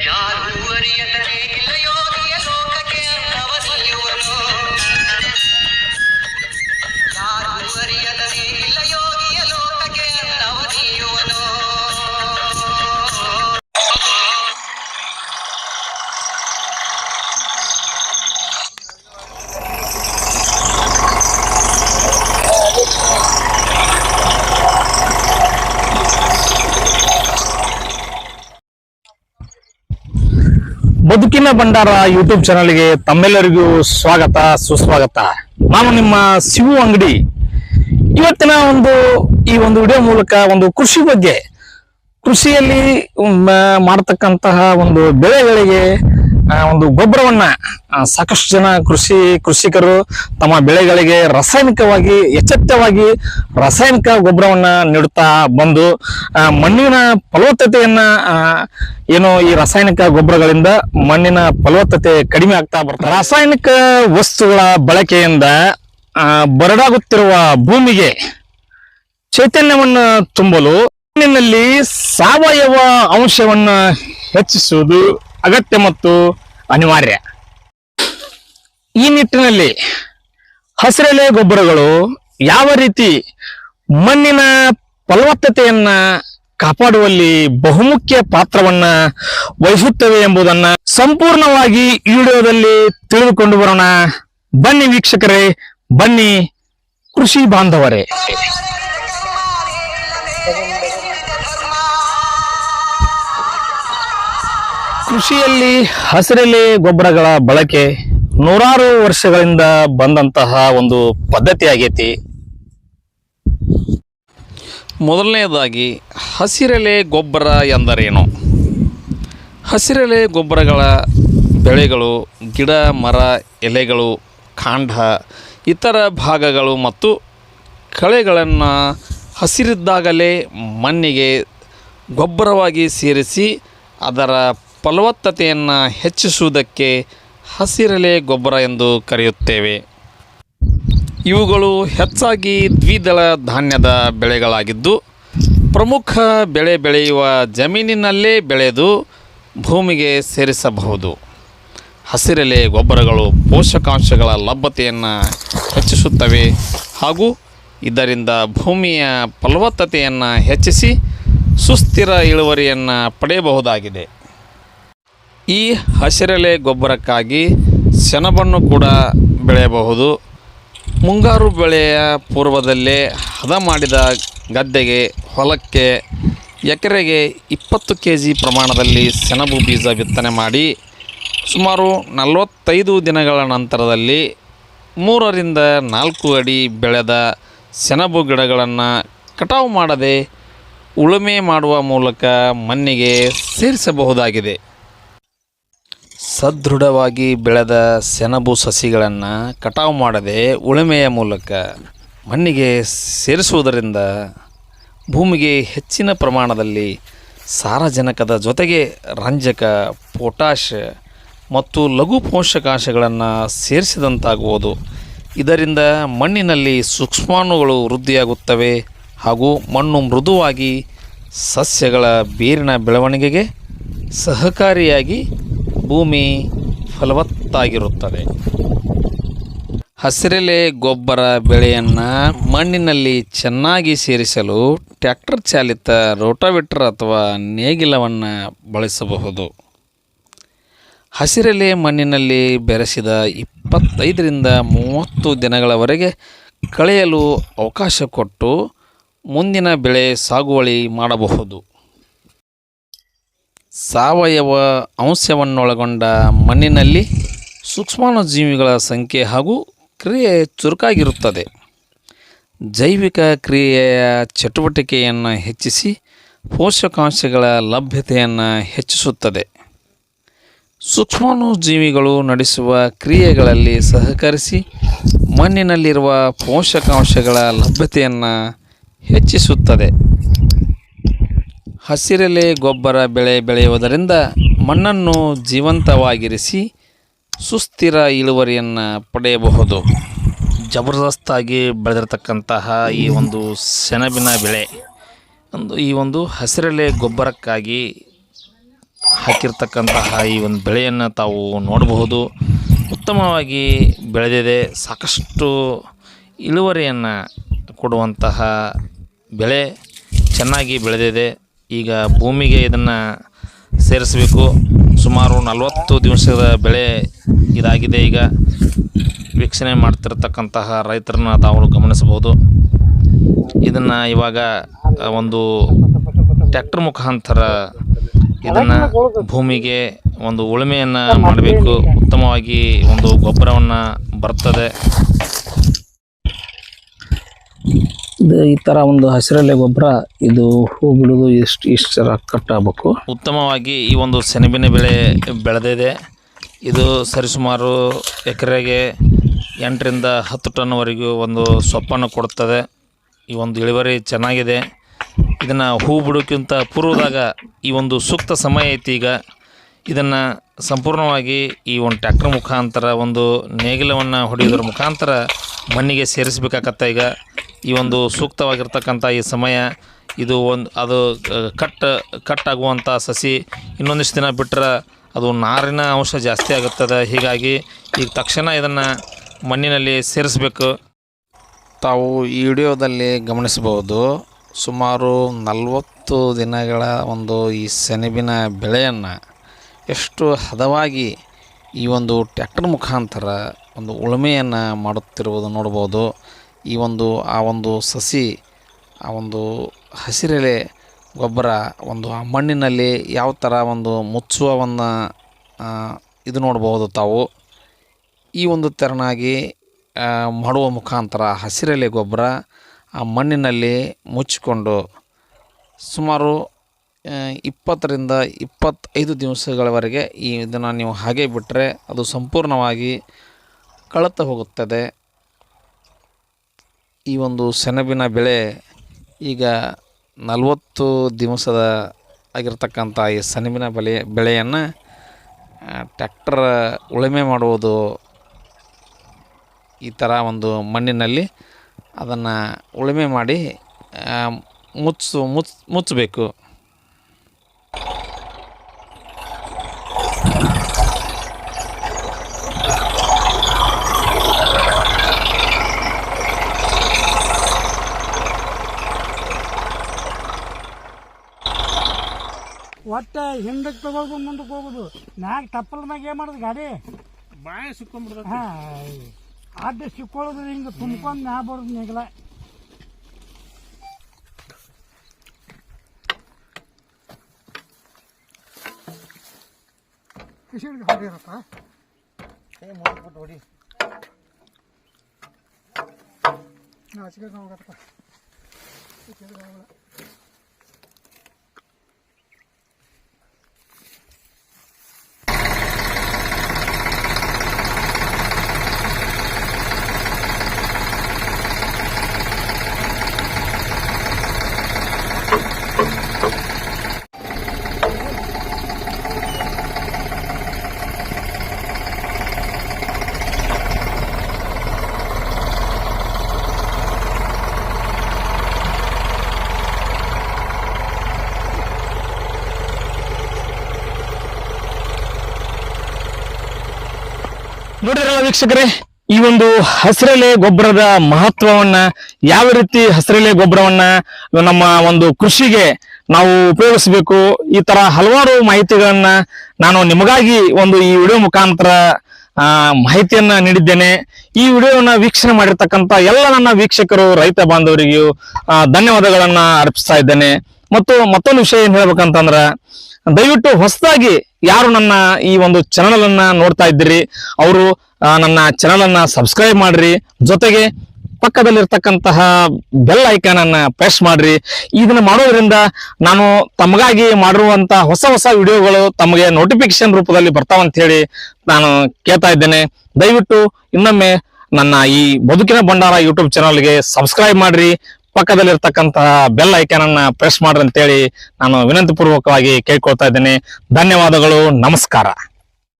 யாரும் அறியதனே இல்லை ಬದುಕಿನ ಭಂಡಾರ ಯೂಟ್ಯೂಬ್ ಚಾನಲ್ಗೆ ತಮ್ಮೆಲ್ಲರಿಗೂ ಸ್ವಾಗತ, ಸುಸ್ವಾಗತ. ನಾನು ನಿಮ್ಮ ಶಿವು ಅಂಗಡಿ. ಇವತ್ತಿನ ಒಂದು, ಈ ಒಂದು ವಿಡಿಯೋ ಮೂಲಕ ಒಂದು ಕೃಷಿ ಬಗ್ಗೆ, ಕೃಷಿಯಲ್ಲಿ ಮಾಡತಕ್ಕಂತಹ ಒಂದು ಬೆಳೆಗಳಿಗೆ ಒಂದು ಗೊಬ್ಬರವನ್ನ ಸಾಕಷ್ಟು ಜನ ಕೃಷಿ, ಕೃಷಿಕರು ತಮ್ಮ ಬೆಳೆಗಳಿಗೆ ರಾಸಾಯನಿಕವಾಗಿ ಎಚ್ಚೆತ್ತವಾಗಿ ರಾಸಾಯನಿಕ ಗೊಬ್ಬರವನ್ನ ನೀಡುತ್ತಾ ಬಂದು ಮಣ್ಣಿನ ಫಲವತ್ತತೆಯನ್ನ ಏನು ಈ ರಾಸಾಯನಿಕ ಗೊಬ್ಬರಗಳಿಂದ ಮಣ್ಣಿನ ಫಲವತ್ತತೆ ಕಡಿಮೆ ಆಗ್ತಾ ಬರ್ತದೆ. ರಾಸಾಯನಿಕ ವಸ್ತುಗಳ ಬಳಕೆಯಿಂದ ಬರಡಾಗುತ್ತಿರುವ ಭೂಮಿಗೆ ಚೈತನ್ಯವನ್ನು ತುಂಬಲು ಮಣ್ಣಿನಲ್ಲಿ ಸಾವಯವ ಅಂಶವನ್ನು ಹೆಚ್ಚಿಸುವುದು ಅಗತ್ಯ ಮತ್ತು ಅನಿವಾರ್ಯ. ಈ ನಿಟ್ಟಿನಲ್ಲಿ ಹಸಿರೆಲೆ ಗೊಬ್ಬರಗಳು ಯಾವ ರೀತಿ ಮಣ್ಣಿನ ಫಲವತ್ತತೆಯನ್ನ ಕಾಪಾಡುವಲ್ಲಿ ಬಹುಮುಖ್ಯ ಪಾತ್ರವನ್ನ ವಹಿಸುತ್ತವೆ ಎಂಬುದನ್ನ ಸಂಪೂರ್ಣವಾಗಿ ಈ ವಿಡಿಯೋದಲ್ಲಿ ತಿಳಿದುಕೊಂಡು ಬರೋಣ. ಬನ್ನಿ ವೀಕ್ಷಕರೇ, ಬನ್ನಿ ಕೃಷಿ ಬಾಂಧವರೇ. ಕೃಷಿಯಲ್ಲಿ ಹಸಿರೆಲೆ ಗೊಬ್ಬರಗಳ ಬಳಕೆ ನೂರಾರು ವರ್ಷಗಳಿಂದ ಬಂದಂತಹ ಒಂದು ಪದ್ಧತಿ ಆಗೈತಿ. ಮೊದಲನೆಯದಾಗಿ ಹಸಿರೆಲೆ ಗೊಬ್ಬರ ಎಂದರೇನು? ಹಸಿರೆಲೆ ಗೊಬ್ಬರಗಳ ಬೆಳೆಗಳು, ಗಿಡ, ಮರ, ಎಲೆಗಳು, ಕಾಂಡ, ಇತರ ಭಾಗಗಳು ಮತ್ತು ಕಳೆಗಳನ್ನು ಹಸಿರಿದ್ದಾಗಲೇ ಮಣ್ಣಿಗೆ ಗೊಬ್ಬರವಾಗಿ ಸೇರಿಸಿ ಅದರ ಫಲವತ್ತತೆಯನ್ನು ಹೆಚ್ಚಿಸುವುದಕ್ಕೆ ಹಸಿರೆಲೆ ಗೊಬ್ಬರ ಎಂದು ಕರೆಯುತ್ತೇವೆ. ಇವುಗಳು ಹೆಚ್ಚಾಗಿ ದ್ವಿದಳ ಧಾನ್ಯದ ಬೆಳೆಗಳಾಗಿದ್ದು, ಪ್ರಮುಖ ಬೆಳೆ ಬೆಳೆಯುವ ಜಮೀನಿನಲ್ಲೇ ಬೆಳೆದು ಭೂಮಿಗೆ ಸೇರಿಸಬಹುದು. ಹಸಿರೆಲೆ ಗೊಬ್ಬರಗಳು ಪೋಷಕಾಂಶಗಳ ಲಭ್ಯತೆಯನ್ನು ಹೆಚ್ಚಿಸುತ್ತವೆ ಹಾಗೂ ಇದರಿಂದ ಭೂಮಿಯ ಫಲವತ್ತತೆಯನ್ನು ಹೆಚ್ಚಿಸಿ ಸುಸ್ಥಿರ ಇಳುವರಿಯನ್ನು ಪಡೆಯಬಹುದಾಗಿದೆ. ಈ ಹಸಿರೆಲೆ ಗೊಬ್ಬರಕ್ಕಾಗಿ ಸೆಣಬನ್ನು ಕೂಡ ಬೆಳೆಯಬಹುದು. ಮುಂಗಾರು ಬೆಳೆಯ ಪೂರ್ವದಲ್ಲೇ ಹದ ಮಾಡಿದ ಗದ್ದೆಗೆ ಹೊಲಕ್ಕೆ ಎಕರೆಗೆ ಇಪ್ಪತ್ತು ಕೆ ಜಿ ಪ್ರಮಾಣದಲ್ಲಿ ಸೆಣಬು ಬೀಜ ಬಿತ್ತನೆ ಮಾಡಿ ಸುಮಾರು ನಲವತ್ತೈದು ದಿನಗಳ ನಂತರದಲ್ಲಿ ಮೂರರಿಂದ ನಾಲ್ಕು ಅಡಿ ಬೆಳೆದ ಸೆಣಬು ಗಿಡಗಳನ್ನು ಕಟಾವು ಮಾಡದೆ ಉಳುಮೆ ಮಾಡುವ ಮೂಲಕ ಮಣ್ಣಿಗೆ ಸೇರಿಸಬಹುದಾಗಿದೆ. ಸದೃಢವಾಗಿ ಬೆಳೆದ ಸೆಣಬು ಸಸಿಗಳನ್ನು ಕಟಾವು ಮಾಡದೆ ಉಳುಮೆಯ ಮೂಲಕ ಮಣ್ಣಿಗೆ ಸೇರಿಸುವುದರಿಂದ ಭೂಮಿಗೆ ಹೆಚ್ಚಿನ ಪ್ರಮಾಣದಲ್ಲಿ ಸಾರಜನಕದ ಜೊತೆಗೆ ರಂಜಕ, ಪೊಟ್ಯಾಷ್ ಮತ್ತು ಲಘು ಪೋಷಕಾಂಶಗಳನ್ನು ಸೇರಿಸಿದಂತಾಗುವುದು. ಇದರಿಂದ ಮಣ್ಣಿನಲ್ಲಿ ಸೂಕ್ಷ್ಮಾಣುಗಳು ವೃದ್ಧಿಯಾಗುತ್ತವೆ ಹಾಗೂ ಮಣ್ಣು ಮೃದುವಾಗಿ ಸಸ್ಯಗಳ ಬೇರಿನ ಬೆಳವಣಿಗೆಗೆ ಸಹಕಾರಿಯಾಗಿ ಭೂಮಿ ಫಲವತ್ತಾಗಿರುತ್ತದೆ. ಹಸಿರೆಲೆ ಗೊಬ್ಬರ ಬೆಳೆಯನ್ನು ಮಣ್ಣಿನಲ್ಲಿ ಚೆನ್ನಾಗಿ ಸೇರಿಸಲು ಟ್ಯಾಕ್ಟರ್ ಚಾಲಿತ ರೋಟಾವೇಟರ್ ಅಥವಾ ನೇಗಿಲವನ್ನು ಬಳಸಬಹುದು. ಹಸಿರೆಲೆ ಮಣ್ಣಿನಲ್ಲಿ ಬೆರೆಸಿದ ಇಪ್ಪತ್ತೈದರಿಂದ ಮೂವತ್ತು ದಿನಗಳವರೆಗೆ ಕಳೆಯಲು ಅವಕಾಶ ಕೊಟ್ಟು ಮುಂದಿನ ಬೆಳೆ ಸಾಗುವಳಿ ಮಾಡಬಹುದು. ಸಾವಯವ ಅಂಶವನ್ನೊಳಗೊಂಡ ಮಣ್ಣಿನಲ್ಲಿ ಸೂಕ್ಷ್ಮಾಣುಜೀವಿಗಳ ಸಂಖ್ಯೆ ಹಾಗೂ ಕ್ರಿಯೆ ಚುರುಕಾಗಿರುತ್ತದೆ. ಜೈವಿಕ ಕ್ರಿಯೆಯ ಚಟುವಟಿಕೆಯನ್ನು ಹೆಚ್ಚಿಸಿ ಪೋಷಕಾಂಶಗಳ ಲಭ್ಯತೆಯನ್ನು ಹೆಚ್ಚಿಸುತ್ತದೆ. ಸೂಕ್ಷ್ಮಾಣುಜೀವಿಗಳು ನಡೆಸುವ ಕ್ರಿಯೆಗಳಲ್ಲಿ ಸಹಕರಿಸಿ ಮಣ್ಣಿನಲ್ಲಿರುವ ಪೋಷಕಾಂಶಗಳ ಲಭ್ಯತೆಯನ್ನು ಹೆಚ್ಚಿಸುತ್ತದೆ. ಹಸಿರೆಲೆ ಗೊಬ್ಬರ ಬೆಳೆ ಬೆಳೆಯುವುದರಿಂದ ಮಣ್ಣನ್ನು ಜೀವಂತವಾಗಿರಿಸಿ ಸುಸ್ಥಿರ ಇಳುವರಿಯನ್ನು ಪಡೆಯಬಹುದು. ಜಬರ್ದಸ್ತಾಗಿ ಬೆಳೆದಿರತಕ್ಕಂತಹ ಈ ಒಂದು ಸೆಣಬಿನ ಬೆಳೆ, ಒಂದು ಈ ಒಂದು ಹಸಿರೆಲೆ ಗೊಬ್ಬರಕ್ಕಾಗಿ ಹಾಕಿರ್ತಕ್ಕಂತಹ ಈ ಒಂದು ಬೆಳೆಯನ್ನು ತಾವು ನೋಡಬಹುದು. ಉತ್ತಮವಾಗಿ ಬೆಳೆದಿದೆ. ಸಾಕಷ್ಟು ಇಳುವರಿಯನ್ನು ಕೊಡುವಂತಹ ಬೆಳೆ ಚೆನ್ನಾಗಿ ಬೆಳೆದಿದೆ. ಈಗ ಭೂಮಿಗೆ ಇದನ್ನು ಸೇರಿಸಬೇಕು. ಸುಮಾರು ನಲವತ್ತು ದಿವಸದ ಬೆಳೆ ಇದಾಗಿದೆ. ಈಗ ವೀಕ್ಷಣೆ ಮಾಡ್ತಿರ್ತಕ್ಕಂತಹ ರೈತರನ್ನ ತಾವು ಗಮನಿಸಬಹುದು. ಇದನ್ನು ಇವಾಗ ಒಂದು ಟ್ಯಾಕ್ಟರ್ ಮುಖಾಂತರ ಇದನ್ನು ಭೂಮಿಗೆ ಒಂದು ಉಳುಮೆಯನ್ನು ಮಾಡಬೇಕು. ಉತ್ತಮವಾಗಿ ಒಂದು ಗೊಬ್ಬರವನ್ನು ಬರ್ತದೆ. ಇದು ಈ ತರ ಒಂದು ಹಸಿರಲೆ ಗೊಬ್ಬರ ಇದು ಹೂ ಬಿಡುದು ಎಷ್ಟು ಇಷ್ಟು ಕಟ್ಟಾಗಬೇಕು ಉತ್ತಮವಾಗಿ ಈ ಒಂದು ಸೆಣಬಿನ ಬೆಳೆ ಬೆಳೆದಿದೆ. ಇದು ಸರಿಸುಮಾರು ಎಕರೆಗೆ ಎಂಟರಿಂದ ಹತ್ತು ಟನ್ವರೆಗೂ ಒಂದು ಸೊಪ್ಪನ್ನು ಕೊಡುತ್ತದೆ. ಈ ಒಂದು ಇಳುವರಿ ಚೆನ್ನಾಗಿದೆ. ಇದನ್ನು ಹೂ ಬಿಡೋಕ್ಕಿಂತ ಪೂರ್ವದಾಗ ಈ ಒಂದು ಸೂಕ್ತ ಸಮಯ ಐತಿ ಈಗ. ಇದನ್ನು ಸಂಪೂರ್ಣವಾಗಿ ಈ ಒಂದು ಟ್ಯಾಕ್ಟರ್ ಮುಖಾಂತರ ಒಂದು ನೇಗಿಲವನ್ನು ಹೊಡೆಯೋದ್ರ ಮುಖಾಂತರ ಮಣ್ಣಿಗೆ ಸೇರಿಸಬೇಕಾಗತ್ತೆ ಈಗ. ಈ ಒಂದು ಸೂಕ್ತವಾಗಿರ್ತಕ್ಕಂಥ ಈ ಸಮಯ, ಇದು ಒಂದು, ಅದು ಕಟ್ ಕಟ್ ಆಗುವಂಥ ಸಸಿ ಇನ್ನೊಂದಿಷ್ಟು ದಿನ ಬಿಟ್ಟರೆ ಅದು ನಾರಿನ ಅಂಶ ಜಾಸ್ತಿ ಆಗುತ್ತದೆ. ಹೀಗಾಗಿ ಈಗ ತಕ್ಷಣ ಇದನ್ನು ಮಣ್ಣಿನಲ್ಲಿ ಸೇರಿಸಬೇಕು. ತಾವು ಈ ವಿಡಿಯೋದಲ್ಲಿ ಗಮನಿಸಬಹುದು, ಸುಮಾರು ನಲವತ್ತು ದಿನಗಳ ಒಂದು ಈ ಸೆಣಬಿನ ಬೆಳೆಯನ್ನು ಎಷ್ಟು ಹದವಾಗಿ ಈ ಒಂದು ಟ್ಯಾಕ್ಟರ್ ಮುಖಾಂತರ ಒಂದು ಉಳುಮೆಯನ್ನು ಮಾಡುತ್ತಿರುವುದು ನೋಡ್ಬೋದು ಈ ಒಂದು, ಆ ಒಂದು ಸಸಿ, ಆ ಒಂದು ಹಸಿರೆಲೆ ಗೊಬ್ಬರ, ಒಂದು ಆ ಮಣ್ಣಿನಲ್ಲಿ ಯಾವ ಥರ ಒಂದು ಮುಚ್ಚುವವನ್ನು ಇದು ನೋಡಬಹುದು ತಾವು. ಈ ಒಂದು ತೆರನಾಗಿ ಮಾಡುವ ಮುಖಾಂತರ ಹಸಿರೆಲೆ ಗೊಬ್ಬರ ಆ ಮಣ್ಣಿನಲ್ಲಿ ಮುಚ್ಚಿಕೊಂಡು ಸುಮಾರು ಇಪ್ಪತ್ತರಿಂದ ಇಪ್ಪತ್ತೈದು ದಿವಸಗಳವರೆಗೆ ಈ ಇದನ್ನು ನೀವು ಹಾಗೆ ಬಿಟ್ಟರೆ ಅದು ಸಂಪೂರ್ಣವಾಗಿ ಕಳತ ಹೋಗುತ್ತದೆ. ಈ ಒಂದು ಸೆಣಬಿನ ಬೆಳೆ ಈಗ ನಲವತ್ತು ದಿವಸದ ಆಗಿರ್ತಕ್ಕಂಥ ಈ ಸೆಣಬಿನ ಬೆಳೆ, ಬೆಳೆಯನ್ನು ಟ್ಯಾಕ್ಟರ್ ಉಳುಮೆ ಮಾಡುವುದು ಈ ಥರ ಒಂದು ಮಣ್ಣಿನಲ್ಲಿ ಅದನ್ನು ಉಳುಮೆ ಮಾಡಿ ಮುಚ್ಚು ಮುಚ್ಚು ಮುಚ್ ಮುಚ್ಚಬೇಕು ಒಟ್ಟ ಹಿಂದಕ್ಕೆ ತಗೋದು ಮುಂದಕ್ಕೆ ಹೋಗುದು. ಮ್ಯಾಗ ತಪ್ಪಲ ಮ್ಯಾಗ ಏನು ಮಾಡೋದು ಗಾಡಿ? ಬಾಯ ಸಿಕ್ಕೊಂಡ್ಬಿಡ್ತೈತಿ ಹಾಂ ಅಡ್ಡ ಸಿಕ್ಕೊಳ್ಳೋದು ಹಿಂಗೆ ತುಂಬ್ಕೊಂಡು ಮ್ಯಾ ಬರೋದು ನಿಗಲ ಕಿಶಿಡ್ಗೆ ಹೊಡಿರತ್ತ ಹೊಡಿ. ನಾಚಿಕೆ ಹೋಗತ್ತ ನೋಡಿದ್ರಲ್ಲ ವೀಕ್ಷಕರೇ, ಈ ಒಂದು ಹಸಿರೆಲೆ ಗೊಬ್ಬರದ ಮಹತ್ವವನ್ನ, ಯಾವ ರೀತಿ ಹಸಿರೆಲೆ ಗೊಬ್ಬರವನ್ನ ನಮ್ಮ ಒಂದು ಕೃಷಿಗೆ ನಾವು ಉಪಯೋಗಿಸಬೇಕು, ಈ ತರ ಹಲವಾರು ಮಾಹಿತಿಗಳನ್ನ ನಾನು ನಿಮಗಾಗಿ ಒಂದು ಈ ವಿಡಿಯೋ ಮುಖಾಂತರ, ಆ, ಮಾಹಿತಿಯನ್ನ ನೀಡಿದ್ದೇನೆ. ಈ ವಿಡಿಯೋವನ್ನ ವೀಕ್ಷಣೆ ಮಾಡಿರ್ತಕ್ಕಂತ ಎಲ್ಲ ನನ್ನ ವೀಕ್ಷಕರು, ರೈತ ಬಾಂಧವರಿಗೂ ಧನ್ಯವಾದಗಳನ್ನ ಅರ್ಪಿಸ್ತಾ ಇದ್ದೇನೆ. ಮತ್ತು ಮತ್ತೊಂದು ವಿಷಯ ಏನ್ ಹೇಳ್ಬೇಕಂತಂದ್ರ, ದಯವಿಟ್ಟು ಹೊಸದಾಗಿ ಯಾರು ನನ್ನ ಈ ಒಂದು ಚಾನಲ್ ಅನ್ನ ನೋಡ್ತಾ ಇದ್ದೀರಿ, ಅವರು ನನ್ನ ಚಾನಲ್ ಅನ್ನ ಸಬ್ಸ್ಕ್ರೈಬ್ ಮಾಡ್ರಿ, ಜೊತೆಗೆ ಪಕ್ಕದಲ್ಲಿರ್ತಕ್ಕಂತಹ ಬೆಲ್ ಐಕಾನ್ ಅನ್ನ ಪ್ರೆಸ್ ಮಾಡ್ರಿ. ಇದನ್ನ ಮಾಡೋದ್ರಿಂದ ನಾನು ತಮಗಾಗಿ ಮಾಡಿರುವಂತ ಹೊಸ ಹೊಸ ವಿಡಿಯೋಗಳು ತಮಗೆ ನೋಟಿಫಿಕೇಶನ್ ರೂಪದಲ್ಲಿ ಬರ್ತಾವಂತ ಹೇಳಿ ನಾನು ಕೇಳ್ತಾ ಇದ್ದೇನೆ. ದಯವಿಟ್ಟು ಇನ್ನೊಮ್ಮೆ ನನ್ನ ಈ ಬದುಕಿನ ಭಂಡಾರ ಯೂಟ್ಯೂಬ್ ಚಾನಲ್ಗೆ ಸಬ್ಸ್ಕ್ರೈಬ್ ಮಾಡ್ರಿ. ಪಕ್ಕದಲ್ಲಿರ್ತಕ್ಕಂತಹ ಬೆಲ್ ಐಕಾನ್ ಅನ್ನ ಪ್ರೆಸ್ ಮಾಡ್ರಿ ಅಂತೇಳಿ ನಾನು ವಿನಂತಿ ಪೂರ್ವಕವಾಗಿ ಕೇಳ್ಕೊಳ್ತಾ ಇದ್ದೇನೆ. ಧನ್ಯವಾದಗಳು ನಮಸ್ಕಾರ.